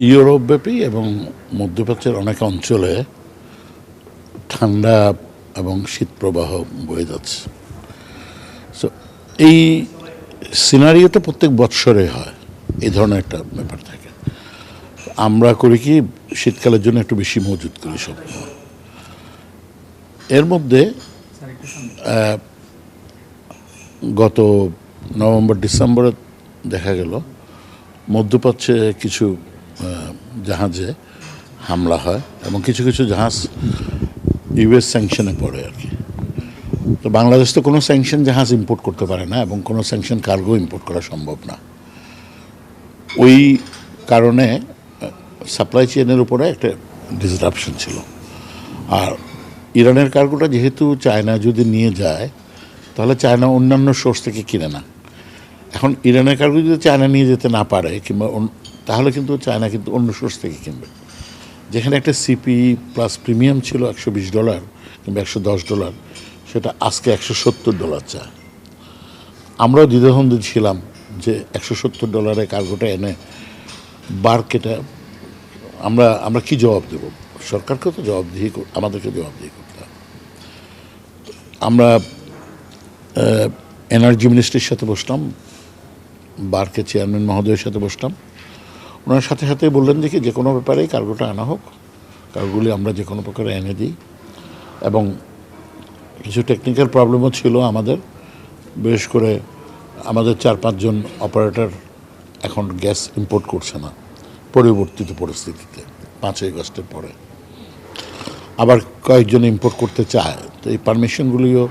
ইউরোপব্যাপী এবং মধ্যপ্রাচ্যের অনেক অঞ্চলে ঠান্ডা এবং শীত প্রবাহ বয়ে যাচ্ছে। সো এই সিনারিওটা প্রত্যেক বৎসরে হয়, এই ধরনের একটা ব্যাপার থাকে। আমরা করি কি, শীতকালের জন্য একটু বেশি মজুত করি সব। এর মধ্যে গত নভেম্বর, ডিসেম্বরে দেখা গেল, মধ্যপ্রাচ্যে কিছু জাহাজে হামলা হয় এবং কিছু কিছু জাহাজ ইউএস স্যাংশনে পড়ে আর কি। তো বাংলাদেশ তো কোনো স্যাংশন জাহাজ ইম্পোর্ট করতে পারে না এবং কোনো স্যাংশন কার্গো ইম্পোর্ট করা সম্ভব না। ওই কারণে সাপ্লাই চেনের উপরে একটা ডিসরাপশন ছিল। আর ইরানের কার্গোটা যেহেতু চায়না যদি নিয়ে যায়, তাহলে চায়না অন্যান্য সোর্স থেকে কিনে না। এখন ইরানের কার্গো যদি চায়না নিয়ে যেতে না পারে কিংবা তাহলে কিন্তু চায়না কিন্তু অন্য সোর্স থেকে কিনবে। যেখানে একটা সিপি প্লাস প্রিমিয়াম ছিল একশো বিশ ডলার কিংবা একশো দশ ডলার, সেটা আজকে একশো সত্তর ডলার চায়। আমরাও দ্বিধাদ্বন্দ্ব ছিলাম যে একশো সত্তর ডলারে কার্গোটা এনে বার্কেটা আমরা আমরা কি জবাব দেব? সরকারকে তো জবাবদিহি আমাদেরকে জবাবদিহি করতে আমরা এনার্জি মিনিস্ট্রির সাথে বসলাম, বারকে চেয়ারম্যান মহোদয়ের সাথে বসলাম। ওনার সাথে সাথে বললেন দেখি যে কোনো ব্যাপারেই কার্গোটা আনা হোক। কার্গোগুলি আমরা যে কোনো প্রকারে এনে দিই। এবং কিছু টেকনিক্যাল প্রবলেমও ছিল আমাদের। বিশেষ করে আমাদের চার, পাঁচজন অপারেটর এখন গ্যাস ইম্পোর্ট করছে না, পরিবর্তিত পরিস্থিতিতে, পাঁচই আগস্টের পরে। আবার কয়েকজন ইম্পোর্ট করতে চায়, তো এই পারমিশনগুলিও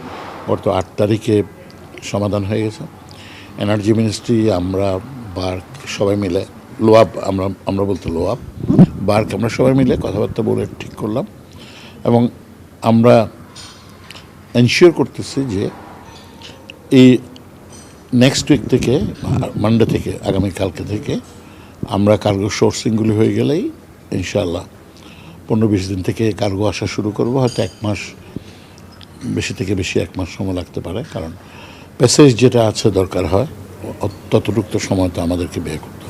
গত আট তারিখে সমাধান হয়ে গেছে। এনার্জি মিনিস্ট্রি আমরা বার্ক সবাই মিলে লোয়াব, আমরা আমরা বলতে লোয়াব, বার্ক, আমরা সবাই মিলে কথাবার্তা বলে ঠিক করলাম। এবং আমরা এনশিওর করতেছি যে এই নেক্সট উইক থেকে মানডে থেকে আগামীকালকে থেকে আমরা কার্গো সোর্সিংগুলি হয়ে গেলেই ইনশাআল্লাহ পনেরো বিশ দিন থেকে কার্গো আসা শুরু করব। হয়তো এক মাস, বেশি থেকে বেশি এক মাস সময় লাগতে পারে, কারণ প্যাসেজ যেটা আছে দরকার হয় ততটুকু তো সময় তো আমাদেরকে ব্যয় করতে